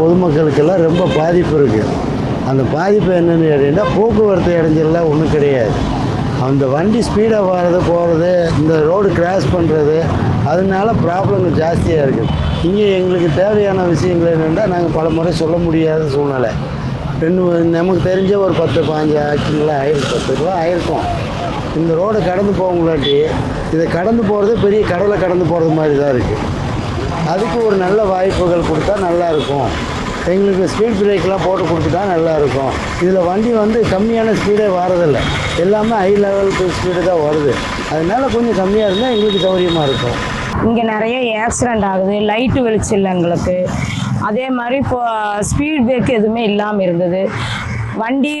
பொதுமக்களுக்கெல்லாம் ரொம்ப பாதிப்பு இருக்குது அந்த பாதிப்பு என்னென்னு கேட்டிங்கன்னா போக்குவரத்து இடைஞ்சல்லாம் ஒன்றும் கிடையாது. அந்த வண்டி ஸ்பீடாக வர்றது போகிறது இந்த ரோடு கிராஸ் பண்ணுறது அதனால ப்ராப்ளங்கள் ஜாஸ்தியாக இருக்குது இங்கே எங்களுக்கு தேவையான விஷயங்கள் என்னென்னா நாங்கள் பல முறை சொல்ல முடியாத சூழ்நிலை. ரெண்டு நமக்கு தெரிஞ்ச ஒரு பத்து பாஞ்சு ஆக்டிங்களா ஆயிரம் பத்து ரூபா ஆயிருக்கும். இந்த ரோடை கடந்து போகங்களாட்டி இதை கடந்து போகிறது பெரிய கடலை கடந்து போகிறது மாதிரி தான் இருக்குது அதுக்கு ஒரு நல்ல வாய்ப்புகள் கொடுத்தா நல்லா இருக்கும். எங்களுக்கு ஸ்பீட் பிரேக்லாம் போட்டு கொடுத்துட்டா நல்லா இருக்கும் இதில் வண்டி வந்து கம்மியான ஸ்பீடே வரதில்லை. எல்லாமே ஹை லெவலுக்கு ஸ்பீடு தான் வருது. அதனால கொஞ்சம் கம்மியாக இருந்தால் எங்களுக்கு சௌகரியமாக இருக்கும். இங்கே நிறைய ஆக்சிடெண்ட் ஆகுது. லைட்டு வெளிச்சம் இல்லை எங்களுக்கு. அதே மாதிரி இப்போ ஸ்பீட் பிரேக் எதுவுமே இல்லாமல் இருந்தது. வண்டி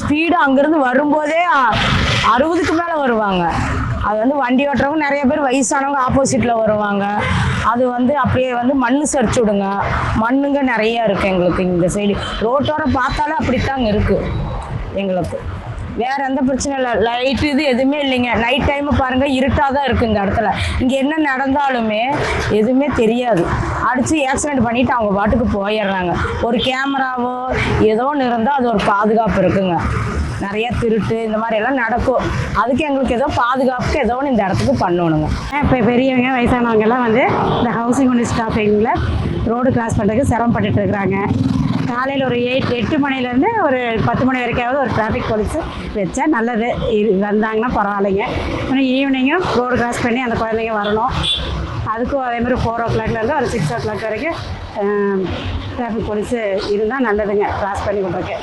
ஸ்பீடு அங்கேருந்து வரும்போதே அறுபதுக்கு மேலே வருவாங்க. அது வந்து வண்டி ஓட்டுறவங்க நிறைய பேர் வயசானவங்க ஆப்போசிட்டில் வருவாங்க. அது வந்து அப்படியே வந்து மண் சரிச்சு விடுங்க. மண்ணுங்க நிறைய இருக்குது எங்களுக்கு இந்த சைடு. ரோட்டோரம் பார்த்தாலும் அப்படித்தாங்க இருக்குது எங்களுக்கு. வேற எந்த பிரச்சனையும் இல்லை. லைட் இது எதுவுமே இல்லைங்க. நைட் டைம் பாருங்க இருட்டாக தான் இருக்கு இந்த இடத்துல. இங்கே என்ன நடந்தாலுமே எதுவுமே தெரியாது. அடிச்சு ஆக்சிடென்ட் பண்ணிட்டு அவங்க பாட்டுக்கு போயிடுறாங்க. ஒரு கேமராவோ ஏதோ ஒன்று இருந்தால் அது ஒரு பாதுகாப்பு இருக்குங்க. நிறைய திருட்டு இந்த மாதிரி எல்லாம் நடக்கும். அதுக்கு எங்களுக்கு ஏதோ பாதுகாப்புக்கு ஏதோ ஒன்று இந்த இடத்துக்கு பண்ணணுங்க. இப்போ பெரியவங்க வயசானவங்க எல்லாம் வந்து இந்த ஹவுசிங் ஒன் ஸ்டாஃபிங்கில் ரோடு கிராஸ் பண்ணுறதுக்கு சிரமப்பட்டுட்டு இருக்கிறாங்க. காலையில் ஒரு எயிட் எட்டு மணிலேருந்து ஒரு பத்து மணி வரைக்காவது ஒரு டிராஃபிக் போலீஸ் வச்சா நல்லது. வந்தாங்கன்னா பரவாயில்லைங்க. ஈவினிங்கும் ரோடு கிராஸ் பண்ணி அந்த குழந்தைங்க வரணும். அதுக்கும் அதே மாதிரி ஃபோர் ஓ கிளாக்லேருந்து ஒரு சிக்ஸ் ஓ கிளாக் வரைக்கும் டிராஃபிக் போலீஸு இருந்தால் நல்லதுங்க. கிராஸ் பண்ணி விட்றதுக்கு.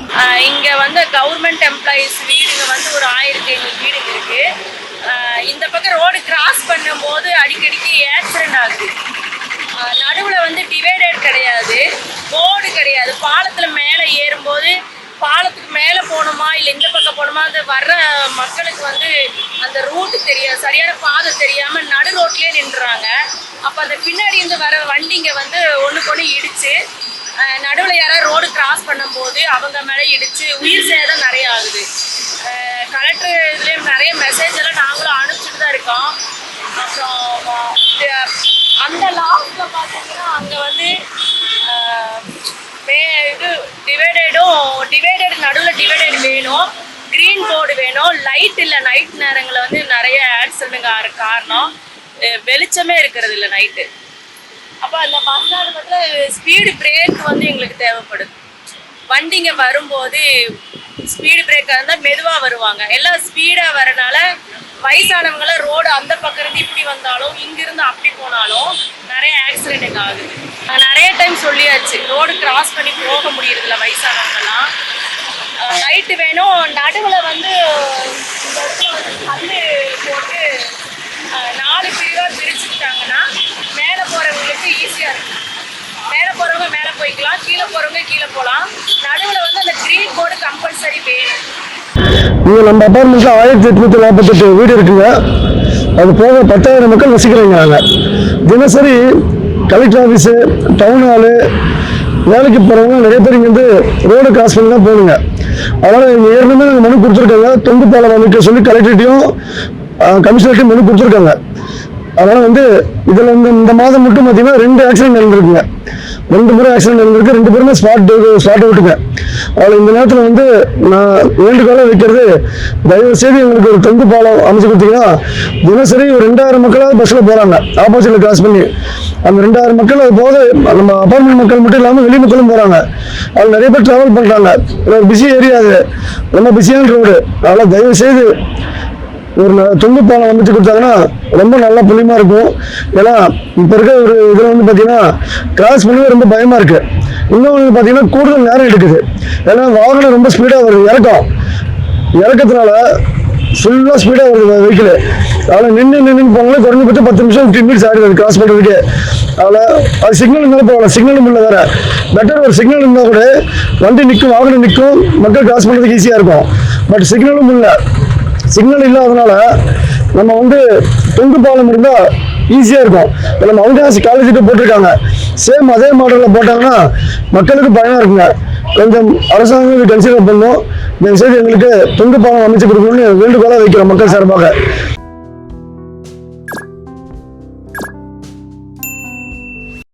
இங்கே வந்து கவர்மெண்ட் எம்ப்ளாயீஸ் வீடுங்க வந்து ஒரு ஆயிரத்தி ஐநூறு வீடுங்க இருக்கு. இந்த பக்கம் ரோடு கிராஸ் பண்ணும்போது அடிக்கடிக்கு ஆக்சிடென்ட் ஆகுது. நடுவில் வந்து டிவைடர் கிடையாது. போர்டு கிடையாது. பாலத்தில் மேலே ஏறும்போது பாலத்துக்கு மேலே போகணுமா இல்லை இந்த பக்கம் போகணுமா அது வர்ற மக்களுக்கு வந்து அந்த ரூட்டு தெரியாது சரியான பாதை தெரியாமல் நடு ரோட்லேயே நின்றுறாங்க அப்போ அந்த பின்னாடி இருந்து வர வண்டிங்க வந்து ஒண்ணுக்கு ஒன்று இடிச்சு நடுவில் யாராவது ரோடு கிராஸ் பண்ணும்போது அவங்க மேலே இடிச்சு உயிர் சேதம் நிறைய ஆகுது. கலெக்டர் இதுலேயும் நிறைய மெசேஜ் எல்லாம் நாங்களும் அனுப்பிச்சுட்டு தான் இருக்கோம். அப்புறம் அந்த லாஸ்ட்டில் பார்த்தீங்கன்னா அங்கே வந்து மே- இது டிவைடடும் டிவைடட் நடுவில் டிவைடட் வேணும். க்ரீன் போர்டு வேணும். லைட் இல்லை நைட் நேரங்களில் வந்து நிறைய ஆக்சிடென்ட் காரணம் வெளிச்சமே இருக்கிறது இல்லை நைட்டு அப்போ அந்த பஸ் ஸ்டாண்டுல ஸ்பீடு பிரேக் வந்து எங்களுக்கு தேவைப்படுது வண்டிங்க வரும்போது ஸ்பீடு பிரேக்காக இருந்தால் மெதுவாக வருவாங்க. எல்லாம் ஸ்பீடாக வரனால வயசானவங்களாம் ரோடு அந்த பக்கம் இருந்து இப்படி வந்தாலும் இங்கிருந்து அப்படி போனாலும் நிறைய ஆக்சிடென்ட் ஆகுது. நிறைய டைம் சொல்லியாச்சு. ரோடு கிராஸ் பண்ணி போக முடியறதில்ல வயசானவங்கலாம் லைட்டு வேணும். நடுவில் வந்து கல் வந்து போட்டு நாலு பிரிவாக பிரிச்சுக்கிட்டாங்கன்னா மேலே போகிறவங்களுக்கு ஈஸியாக இருக்கும். மேலே போகிறவங்க மேலே போய்க்கலாம். கீழே போகிறவங்க கீழே போகலாம் நடுவில் வந்து அந்த க்ரீன் போர்டு கம்பல்சரி வேணும். இங்கே நம்ம அப்பார்ட்மெண்ட்டில் ஆயிரத்தி எட்நூற்றி நாற்பத்தெட்டு வீடு இருக்குங்க. அது போக பத்தாயிரம் மக்கள் வசிக்கிறாங்க. தினசரி கலெக்டர் ஆஃபீஸு டவுன் ஹாலு வேலைக்கு போகிறவங்க நிறைய பேர் இங்கேருந்து ரோடு கிராஸ் பண்ணி தான் போகணுங்க. அதனால் இங்கே ஏற்கனவே நாங்கள் மனு கொடுத்துருக்காங்க. தொங்கு பாலம் அமைக்க சொல்லி கலெக்டர்கிட்டையும் கமிஷனர்கிட்டையும் மனு கொடுத்துருக்காங்க. அதனால் வந்து இதில் இந்த இந்த மாதம் மட்டும் பார்த்தீங்கன்னா ரெண்டு ஆக்சிடென்ட் நடந்திருக்குங்க. ரெண்டு பேரும் ஆக்சிடென்ட் நடந்திருக்கு. ரெண்டு பேருமே ஸ்பாட் ஸ்பாட் அவுட்டுங்க அதில் இந்த நேரத்தில் வந்து நான் வேண்டுகோளாக வைக்கிறது தயவு செய்து எங்களுக்கு ஒரு தொங்கு பாலம் அமைச்சு கொடுத்தீங்கன்னா தினசரி ஒரு ரெண்டாயிரம் மக்களாவது பஸ்ஸில் போகிறாங்க ஆப்போசிட்டில் கிராஸ் பண்ணி. அந்த ரெண்டாயிரம் மக்கள் அது போக நம்ம அப்பார்ட்மெண்ட் மக்கள் மட்டும் இல்லாமல் வெளி மக்களும் போகிறாங்க அதில் நிறைய பேர் ட்ராவல் பண்ணுறாங்க ஒரு பிஸி ஏரியா அது. ரொம்ப பிஸியான ரோடு அதனால் தயவு செய்து ஒரு தொங்கு பாலம் அமைச்சு கொடுத்தாங்கன்னா ரொம்ப நல்லா புண்ணியமா இருக்கும். ஏன்னா இப்போ இருக்க ஒரு இதில் வந்து பார்த்தீங்கன்னா கிராஸ் பண்ணவே ரொம்ப பயமா இருக்கு. இன்னொன்று பார்த்தீங்கன்னா கூடுதல் நேரம் எடுக்குது. ஏன்னா வாகனம் ரொம்ப ஸ்பீடாக வருது இறக்கம். இறக்கத்தினால ஃபுல்லாக ஸ்பீடாக வருது வெஹிக்கிள் அதில் நின்று நின்று போனாலும் குறைஞ்சபட்சம் பத்து நிமிஷம் ஃபிஃப்டின் மினிட்ஸ் ஆகிடுது கிராஸ் பண்ணுறதுக்கு அதில் அது சிக்னல் இருந்தாலும் போகலாம் சிக்னலும் இல்லை வேற. பெட்டர் ஒரு சிக்னல் இருந்தால் கூட வண்டி நிற்கும் வாகனம் நிற்கும் மக்கள் கிராஸ் பண்ணுறதுக்கு ஈஸியாக இருக்கும். பட் சிக்னலும் இல்லை சிக்னல் இல்லாதனால நம்ம வந்து தொங்கு பாலம் இருந்தால் ஈஸியாக இருக்கும். இப்போ நம்ம அவுண்டாசி காலேஜுக்கு போட்டிருக்காங்க. சேம் அதே மாடலில் போட்டாங்கன்னா மக்களுக்கு பயனாக இருக்குங்க. கொஞ்சம் அரசாங்கம் இது கன்சிடர் பண்ணும் தயவுசெய்து எங்களுக்கு தொங்கு பாலம் அமைச்சு கொடுக்கணும்னு வேண்டுகோளாக வைக்கிறோம் மக்கள் சார்பாக.